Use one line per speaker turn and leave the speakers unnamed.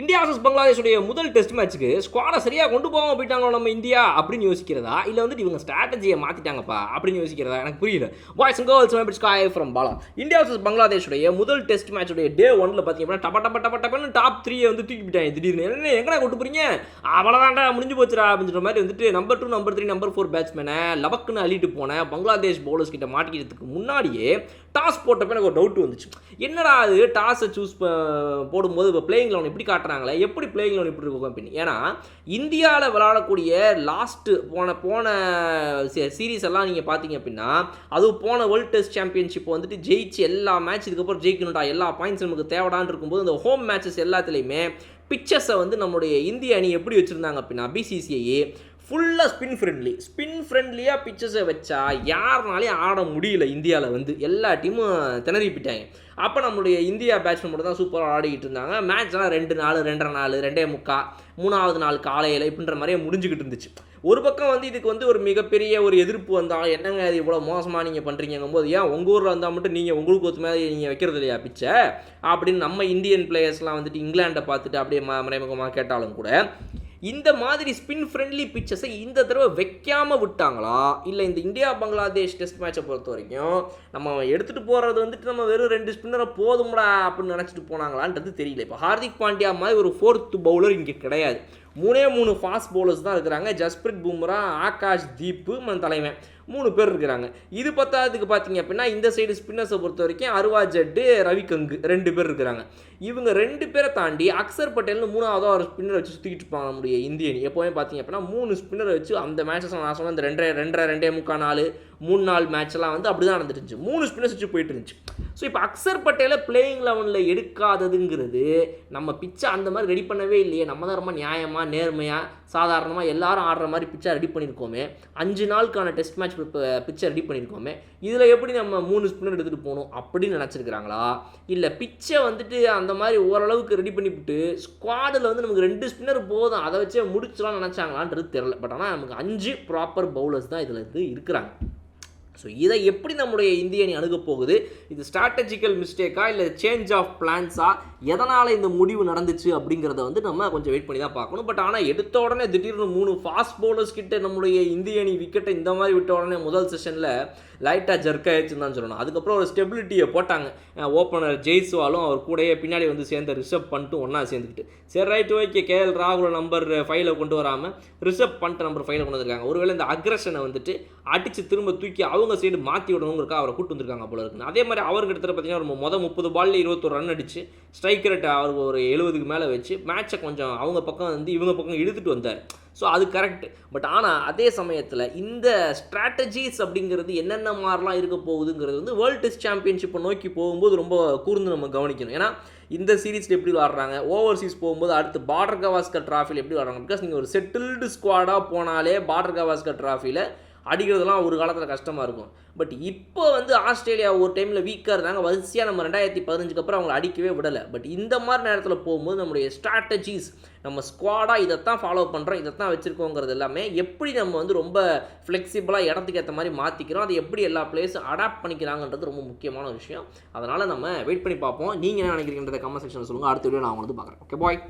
India versus பங்களாதேஷுடைய முதல் test மேட்ச்சுக்கு ஸ்குவாடை சரியாக கொண்டு போகாமல் போயிட்டாங்களோ நம்ம இந்தியா அப்படின்னு யோசிக்கிறதா? இல்லை வந்துட்டு இவங்க ஸ்ட்ராட்டஜியை மாற்றிட்டாங்கப்பா அப்படின்னு யோசிக்கிறதா? எனக்கு புரியல. பாய்ஸ் அண்ட் கேர்ள்ஸ் மேபிட்ஸ் காய் ஃப்ரம் பாலா இந்தியா வர்சஸ் பங்களாதேஷுடைய முதல் டெஸ்ட் மேட்சுடைய டே ஒன்ல பார்த்தீங்கன்னா டப்ப டப்ப டப்ப டப்பன்னு டாப் த்ரீயை வந்து தூக்கி போயிட்டாங்க திடீர்னு என்ன எங்கடா கொண்டு போறீங்க? அவ்வளோதான்டா முடிஞ்சு போச்சுடா அப்படின்ற மாதிரி வந்துட்டு number two number three number four பேட்ஸ்மேனை லபக்குன்னு அள்ளிட்டு போன பங்களாதேஷ் பவுலர்ஸ் கிட்ட மாட்டிக்கிறதுக்கு முன்னாடியே டாஸ் போட்டப்ப எனக்கு ஒரு டவுட் வந்துச்சு. என்னடா அது டாஸை சூஸ் போடும்போது இப்போ பிளேயிங்கில் லெவன் எப்படி காட்டுறாங்களே எப்படி பிளேயிங் லெவன் இப்படி இருக்கும் அப்படின்னு. ஏன்னா இந்தியாவில் விளையாடக்கூடிய லாஸ்ட்டு போன போன சீரீஸ் எல்லாம் நீங்கள் பார்த்தீங்க அப்படின்னா அதுவும் போன வேர்ல்ட் டெஸ்ட் சாம்பியன்ஷிப் வந்துட்டு ஜெயிச்சு எல்லா மேட்ச் இதுக்கப்புறம் ஜெயிக்கணும்டா எல்லா பாயிண்ட்ஸ் நமக்கு தேவைடான்னு இருக்கும்போது இந்த ஹோம் மேட்சஸ் எல்லாத்துலேயுமே பிக்சர்ஸை வந்து நம்முடைய இந்திய அணி எப்படி வச்சுருந்தாங்க அப்படின்னா பிசிசிஐ ஃபுல்லாக ஸ்பின் ஃப்ரெண்ட்லி ஸ்பின் ஃப்ரெண்ட்லியாக பிக்சர்ஸை வச்சா யாருனாலையும் ஆட முடியல இந்தியாவில் வந்து. எல்லா டீமும் திணறிப்பிட்டாங்க. அப்போ நம்மளுடைய இந்தியா பேட்ஸ்மேன் மட்டும் தான் சூப்பராக ஆடிக்கிட்டு இருந்தாங்க. மேட்ச்லாம் ரெண்டு நாள் ரெண்டரை நாள் ரெண்டே முக்கா மூணாவது நாள் காலையில் இப்படின்ற மாதிரியே முடிஞ்சுக்கிட்டு இருந்துச்சு. ஒரு பக்கம் வந்து இதுக்கு வந்து ஒரு மிகப்பெரிய ஒரு எதிர்ப்பு வந்தால் என்னங்க இது இவ்வளோ மோசமாக நீங்கள் பண்ணுறீங்கும் போது ஏன் உங்கள் ஊரில் வந்தால் மட்டும் நீங்கள் உங்களுக்கு ஒத்து மாதிரி நீங்கள் வைக்கிறது இல்லையா பிச்சை? அப்படின்னு நம்ம இந்தியன் பிளேயர்ஸ்லாம் வந்துட்டு இங்கிலாண்டை பார்த்துட்டு அப்படியே ம மறைமுகமாக கேட்டாலும் கூட இந்த மாதிரி ஸ்பின் ஃப்ரெண்ட்லி பிச்சஸை இந்த தடவை வைக்காமல் விட்டாங்களா? இல்லை இந்த இந்தியா பங்களாதேஷ் டெஸ்ட் மேட்சை பொறுத்த வரைக்கும் நம்ம எடுத்துகிட்டு போகிறது வந்துட்டு நம்ம வெறும் ரெண்டு ஸ்பின்னரை போதும்டா அப்படின்னு நினச்சிட்டு போனாங்களான்றது தெரியல. இப்போ ஹார்திக் பாண்டியா மாதிரி ஒரு ஃபோர்த்து பவுலர் இங்கே கிடையாது. மூணே மூணு ஃபாஸ்ட் போலர்ஸ் தான் இருக்கிறாங்க. ஜஸ்பிரித் பும்ரா ஆகாஷ் தீப்பு மன் தலைவன். மூணு பேர் இருக்கிறாங்க. இது பத்தாவதுக்கு பார்த்தீங்க அப்படின்னா இந்த சைடு ஸ்பின்னர்ஸை பொறுத்த வரைக்கும் அருவா ஜட்டு ரவி கங்கு ரெண்டு பேர் இருக்கிறாங்க. இவங்க ரெண்டு பேரை தாண்டி அக்சர் பட்டேல்னு மூணாவதாக ஒரு ஸ்பின்னர் வச்சு சுற்றிக்கிட்டு இருப்பாங்க நம்முடைய இந்திய அணி எப்போவுமே பார்த்தீங்க அப்படின்னா மூணு ஸ்பின்னர் வச்சு அந்த மேட்சஸ் நான் சொன்ன இந்த ரெண்டரை ரெண்டரை ரெண்டே முக்கால் நாலு மூணு நாள் மேட்ச்லாம் வந்து அப்படி தான் நடந்துட்டு மூணு ஸ்பின்னர்ஸ் வச்சு போயிட்டு இருந்துச்சு. ஸோ இப்போ அக்சர் பட்டேலை பிளேயிங் லெவனில் எடுக்காததுங்கிறது நம்ம பிச்சை அந்த மாதிரி ரெடி பண்ணவே இல்லையே. நம்ம தான் ரொம்ப நியாயமாக நேர்மையாக சாதாரணமாக எல்லாரும் ஆடுற மாதிரி பிச்சை ரெடி பண்ணியிருக்கோமே அஞ்சு நாளுக்கான டெஸ்ட் மேட்ச் பிச்சை ரெடி பண்ணியிருக்கோமே இதில் எப்படி நம்ம மூணு ஸ்பின்னர் எடுத்துகிட்டு போகணும் அப்படின்னு நினச்சிருக்கிறாங்களா? இல்லை பிச்சை வந்துட்டு அந்த மாதிரி ஓரளவுக்கு ரெடி பண்ணிவிட்டு ஸ்குவாடில் வந்து நமக்கு ரெண்டு ஸ்பின்னர் போதும். அதை வச்சே முடிச்சலாம் நினச்சாங்களான்றது தெரில பட் ஆனால் நமக்கு அஞ்சு ப்ராப்பர் பவுலர்ஸ் தான் இதில் இருந்து இருக்கிறாங்க. ஸோ இதை எப்படி நம்முடைய இந்திய அணி அணுகப் போகுது? இது ஸ்ட்ராட்டஜிக்கல் மிஸ்டேக்கா இல்லை சேஞ்ச் ஆஃப் பிளான்ஸா எதனால் இந்த முடிவு நடந்துச்சு அப்படிங்கிறத வந்து நம்ம கொஞ்சம் வெயிட் பண்ணி தான் பார்க்கணும். பட் ஆனால் எடுத்த உடனே திடீர்னு மூணு ஃபாஸ்ட் பவுலர்ஸ் கிட்ட நம்முடைய இந்திய அணி விக்கெட்டை இந்த மாதிரி விட்ட உடனே முதல் செஷனில் லைட்டாக ஜர்க் ஆயிடுச்சுன்னு தான் சொல்லணும். அதுக்கப்புறம் ஒரு ஸ்டெபிலிட்டியை போட்டாங்க. ஓப்பனர் ஜெய்ஸ்வாலும் அவர் கூடயே பின்னாடி வந்து சேர்ந்த ரிஷப் பண்ணிட்டு ஒன்றா சேர்ந்துக்கிட்டு. சரி ரைட் ஓகே கேஎல் ராகுல் நம்பர் ஃபைவ்ல கொண்டு வராமல் ரிஷப் பண்ணிட்டு நம்பர் ஃபைவ்ல கொண்டு வந்திருக்காங்க. ஒருவேளை இந்த அக்ரஷனை வந்துட்டு அடித்து திரும்ப தூக்கி அவங்க சைடு மாற்றி விடணுங்கிறக்கா அவரை கூட்டு வந்திருக்காங்க போல இருக்குது அதே மாதிரி அவருக்கு எடுத்துகிட்ட பார்த்தீங்கன்னா ஒரு மொதல் முப்பது பால்ல இருபத்தொரு ரன் அடிச்சு ஸ்ட்ரைக் ரேட் அவருக்கு ஒரு எழுபதுக்கு மேலே வச்சு மேட்சை கொஞ்சம் அவங்க பக்கம் வந்து இவங்க பக்கம் இழுத்துட்டு வந்தார். ஸோ அது கரெக்ட் பட் ஆனால் அதே சமயத்தில் இந்த ஸ்ட்ராட்டஜிஸ் அப்படிங்கிறது என்னென்ன மாதிரிலாம் இருக்க போகுதுங்கிறது வந்து வேர்ல்டு டெஸ்ட் சாம்பியன்ஷிப்பை நோக்கி போகும்போது ரொம்ப கூர்ந்து நம்ம கவனிக்கணும். ஏன்னா இந்த சீரீஸில் எப்படி விளாட்றாங்க ஓவர்சீஸ் போகும்போது அடுத்து பார்டர் கவாஸ்கர் ட்ராஃபியில் எப்படி விளாட்றாங்க? பிகாஸ் நீங்கள் ஒரு செட்டில்டு ஸ்குவாடாக போனாலே பார்டர் கவாஸ்கர் ட்ராஃபியில் அடிக்கிறதுலாம் ஒரு காலத்தில் கஷ்டமாக இருக்கும். பட் இப்போ வந்து ஆஸ்திரேலியா ஒரு டைமில் வீக்காக இருந்தாங்க. வரிசையாக நம்ம ரெண்டாயிரத்தி பதினஞ்சுக்கு அப்புறம் அவங்களை அடிக்கவே விடலை. பட் இந்த மாதிரி நேரத்தில் போகும்போது நம்மளுடைய ஸ்ட்ராட்டஜிஸ் நம்ம ஸ்குவாடாக இதைத்தான் ஃபாலோ பண்ணுறோம் இதைத்தான் வச்சுருக்கோங்கிறது எல்லாமே எப்படி நம்ம வந்து ரொம்ப ஃப்ளெக்சிபிளாக இடத்துக்கு ஏற்ற மாதிரி மாற்றிக்கிறோம் அதை எப்படி எல்லா பிளேஸும் அடாப்ட் பண்ணிக்கிறாங்கன்றது ரொம்ப முக்கியமான விஷயம். அதனால் நம்ம வெயிட் பண்ணி பார்ப்போம். நீங்கள் என்ன நினைக்கிறீங்கன்றத கமெண்ட் செக்ஷனில் சொல்லுங்கள் அடுத்த வீடியோ நான் வந்து பார்க்குறேன். Okay bye